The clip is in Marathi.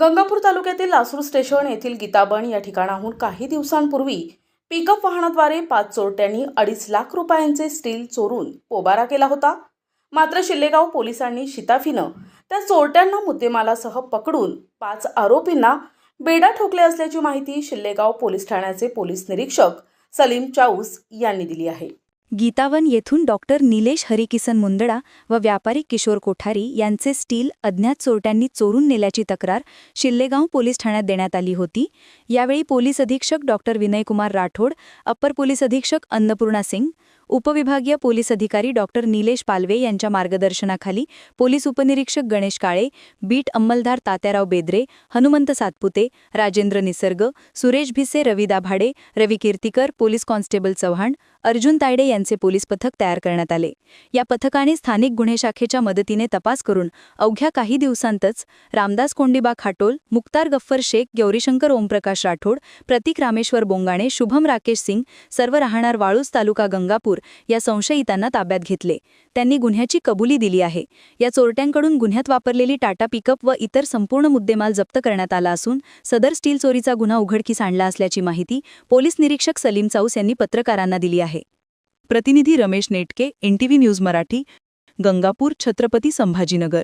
गंगापूर तालुक्यातील लासूर स्टेशन येथील गीताबण या ठिकाणाहून काही दिवसांपूर्वी पिकअप वाहनाद्वारे पाच चोरट्यांनी अडीच लाख रुपयांचे स्टील चोरून पोबारा केला होता. मात्र शिल्लेगाव पोलिसांनी शिताफीनं त्या चोरट्यांना मुद्देमालासह पकडून पाच आरोपींना बेडा ठोकले असल्याची माहिती शिल्लेगाव पोलीस ठाण्याचे पोलीस निरीक्षक सलीम चाऊस यांनी दिली आहे. गीतावन येथून डॉक्टर निलेश हरिकिसन मुंदडा व व्यापारी किशोर कोठारी यांचे स्टील अज्ञात चोरट्यांनी चोरून नेल्याची तक्रार शिल्लेगाव पोलीस ठाण्यात देण्यात आली होती. यावेळी पोलीस अधीक्षक doctor Vinaykumar Rathod upper police अधीक्षक अन्नपूर्णा सिंग उपविभागीय पोलीस अधिकारी डॉक्टर निलेश पालवे यांच्या मार्गदर्शनाखाली पोलीस उपनिरीक्षक गणेश काळे बीट अंमलदार तात्याराव बेद्रे हनुमंत सातपुते राजेंद्र निसर्ग सुरेश भिसे रवी दाभाडे रवी कीर्तीकर पोलीस कॉन्स्टेबल चव्हाण अर्जुन तायडे यांचे पोलीस पथक तयार करण्यात आले. या पथकाने स्थानिक गुन्हे शाखेच्या मदतीने तपास करून अवघ्या काही दिवसांतच रामदास कोंडिबा खाटोल मुक्तार गफ्फर शेख गौरीशंकर ओमप्रकाश राठोड प्रतीक रामेश्वर बोंगाणे शुभम राकेश सिंग सर्व राहणार वाळूज तालुका गंगापूर या संशयितांना ताब्यात घेतले. त्यांनी गुन्ह्याची कबुली दिली आहे. या चोरट्यांकडून गुन्ह्यात वापरलेली टाटा पिकअप व इतर संपूर्ण मुद्देमाल जप्त करण्यात आला असून सदर स्टील चोरीचा गुन्हा उघडकीस आणला असल्याची माहिती पोलीस निरीक्षक सलीम चाऊस यांनी पत्रकारांना दिली आहे. प्रतिनिधी रमेश नेटके एनटीव्ही न्यूज मराठी गंगापूर छत्रपती संभाजीनगर.